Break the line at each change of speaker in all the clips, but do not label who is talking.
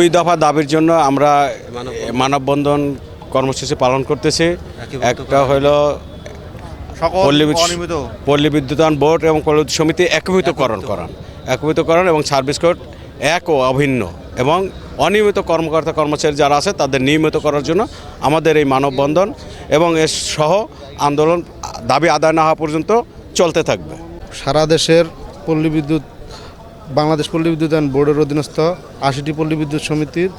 দুই দফা দাবির জন্য আমরা মানববন্ধন কর্মসূচি পালন করতেছি। একটা হলো পল্লী বিদ্যুতায়ন বোর্ড এবং পল্লী সমিতি একীভূতকরণ করান। একীভূতকরণ এবং সার্ভিস কোড এক ও অভিন্ন এবং অনিয়মিত কর্মকর্তা কর্মচারী যারা আছে তাদের নিয়মিত করার জন্য আমাদের এই মানববন্ধন এবং এর সহ আন্দোলন দাবি আদায় না হওয়া পর্যন্ত চলতে থাকবে।
সারা দেশের পল্লী বিদ্যুৎ বাংলাদেশ পল্লী বিদ্যুতায়ন বোর্ডের অধীনস্থ আশিটি পল্লী বিদ্যুৎ সমিতির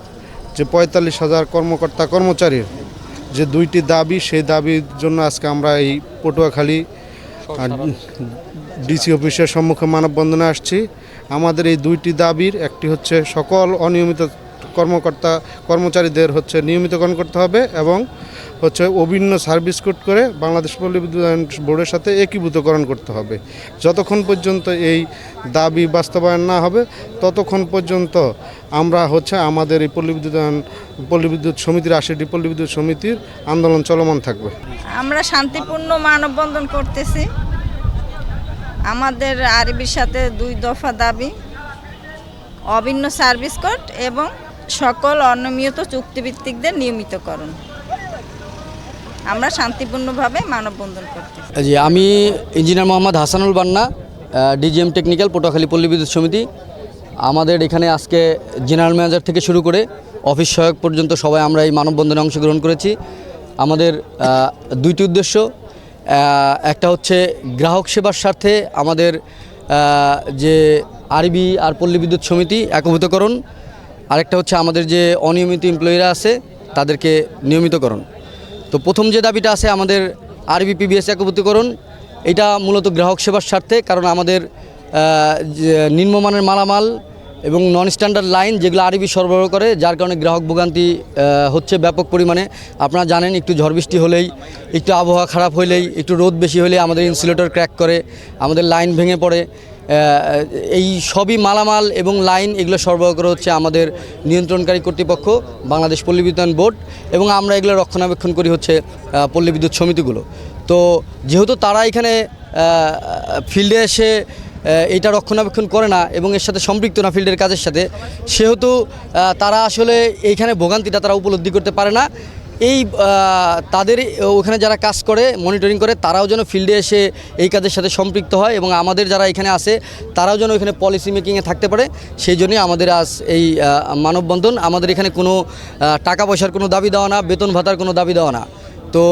যে পঁয়তাল্লিশ হাজার কর্মকর্তা কর্মচারীর যে দুইটি দাবি, সেই দাবির জন্য আজকে আমরা এই পটুয়াখালী ডিসি অফিসের সম্মুখে মানববন্ধনে আসছি। আমাদের এই দুইটি দাবির, একটি হচ্ছে সকল অনিয়মিত কর্মকর্তা, কর্মচারীদের হচ্ছে নিয়মিতকরণ করতে হবে এবং হচ্ছে অভিন্ন সার্ভিস কোড করে বাংলাদেশ পল্লী বিদ্যুৎ বোর্ডের সাথে একীভূতকরণ করতে হবে। যতক্ষণ পর্যন্ত এই দাবি বাস্তবায়ন না হবে, ততক্ষণ পর্যন্ত আমরা হচ্ছে আমাদের এই পল্লী বিদ্যুতায়ন, পল্লী বিদ্যুৎ সমিতির আশিটি পল্লী বিদ্যুৎ সমিতির আন্দোলন চলমান থাকবে।
আমরা শান্তিপূর্ণ মানববন্ধন করতেছি। আমাদের আরবির সাথে দুই দফা দাবি, অভিন্ন সার্ভিস কোড এবং সকল অনিয়মিত চুক্তিভিত্তিকদের নিয়মিতকরণ। আমরা শান্তিপূর্ণভাবে মানববন্ধন করতেছি।
জি, আমি ইঞ্জিনিয়ার মোহাম্মদ হাসানুল বান্না ডিজিএম টেকনিক্যাল পটুয়াখালী পল্লী বিদ্যুৎ সমিতি। আমাদের এখানে আজকে জেনারেল ম্যানেজার থেকে শুরু করে অফিস সহায়ক পর্যন্ত সবাই আমরা এই মানববন্ধনে অংশগ্রহণ করেছি। আমাদের দুইটি উদ্দেশ্য একটা হচ্ছে গ্রাহক সেবার স্বার্থে আমাদের যে আরবি আর পল্লী বিদ্যুৎ সমিতি একভূতকরণ আরেকটা হচ্ছে আমাদের যে অনিয়মিত এমপ্লয়িরা আছে, তাদেরকে নিয়মিতকরণ। তো প্রথম যে দাবিটা আছে আমাদের আরবি পিবিএস একভূতকরণ, এটা মূলত গ্রাহক সেবার স্বার্থে, কারণ আমাদের নিম্নমানের মালামাল এবং নন স্ট্যান্ডার্ড লাইন যেগুলো আরবি সরবরাহ করে, যার কারণে গ্রাহক ভোগান্তি হচ্ছে ব্যাপক পরিমাণে। আপনারা জানেন, একটু ঝড় বৃষ্টি হলেই, একটু আবহাওয়া খারাপ হলেই, একটু রোদ বেশি হলেই আমাদের ইনসুলেটর ক্র্যাক করে, আমাদের লাইন ভেঙে পড়ে। এই সবই মালামাল এবং লাইন এগুলো সরবরাহ করা হচ্ছে আমাদের নিয়ন্ত্রণকারী কর্তৃপক্ষ, বাংলাদেশ পল্লী বিদ্যুৎ বোর্ড, এবং আমরা এগুলো রক্ষণাবেক্ষণ করি হচ্ছে পল্লী বিদ্যুৎ সমিতিগুলো। তো যেহেতু তারা এখানে ফিল্ডে এসে এটা রক্ষণাবেক্ষণ করে না এবং এর সাথে সম্পৃক্ত না ফিল্ডের কাজের সাথে, সেহেতু তারা আসলে এইখানে ভোগান্তিটা তারা উপলব্ধি করতে পারে না। এই তাদের ওখানে যারা কাজ করে মনিটরিং করে, তারাও যেন ফিল্ডে এসে এই কাজের সাথে সম্পৃক্ত হয় এবং আমাদের যারা এখানে আসে তারাও যেন এখানে পলিসি মেকিংয়ে থাকতে পারে। সেই জন্যই আমাদের আজ এই মানববন্ধন, আমাদের এখানে কোনো টাকা পয়সার কোনো দাবি দেওয়া না, বেতন ভাতার কোনো দাবি দেওয়া না। তো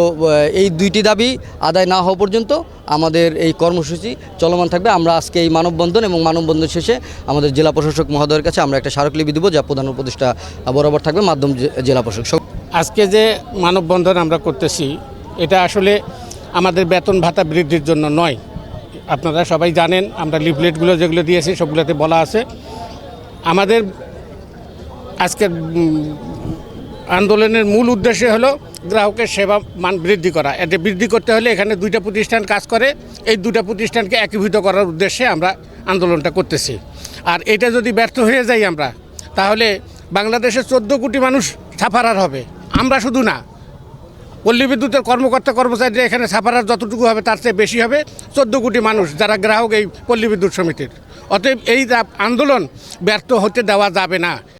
এই দুইটি দাবি আদায় না হওয়া পর্যন্ত আমাদের এই কর্মসূচি চলমান থাকবে। আমরা আজকে এই মানববন্ধন এবং মানববন্ধন শেষে আমাদের জেলা প্রশাসক মহোদয়ের কাছে আমরা একটা স্মারকলিপি দেবো, যা প্রধান উপদেষ্টা বরাবর থাকবে, মাধ্যম জেলা প্রশাসক।
আজকে যে মানববন্ধন আমরা করতেছি, এটা আসলে আমাদের বেতন ভাতা বৃদ্ধির জন্য নয়। আপনারা সবাই জানেন, আমরা লিফলেটগুলো যেগুলো দিয়েছি, সবগুলোতে বলা আছে। আমাদের আজকের আন্দোলনের মূল উদ্দেশ্য হলো গ্রাহকের সেবা মান বৃদ্ধি করা। এতে বৃদ্ধি করতে হলে এখানে দুইটা প্রতিষ্ঠান কাজ করে, এই দুটা প্রতিষ্ঠানকে একীভূত করার উদ্দেশ্যে আমরা আন্দোলনটা করতেছি। আর এটা যদি ব্যর্থ হয়ে যাই আমরা, তাহলে বাংলাদেশের চোদ্দ কোটি মানুষ সাফারার হবে। আমরা শুধু না। পল্লী বিদ্যুতের কর্মকর্তা কর্মচারীরা এখানে সাফারার যতটুকু হবে তার চেয়ে বেশি হবে চোদ্দ কোটি মানুষ যারা গ্রাহক এই পল্লী বিদ্যুৎ সমিতির। অতএব এই আন্দোলন ব্যর্থ হতে দেওয়া যাবে না।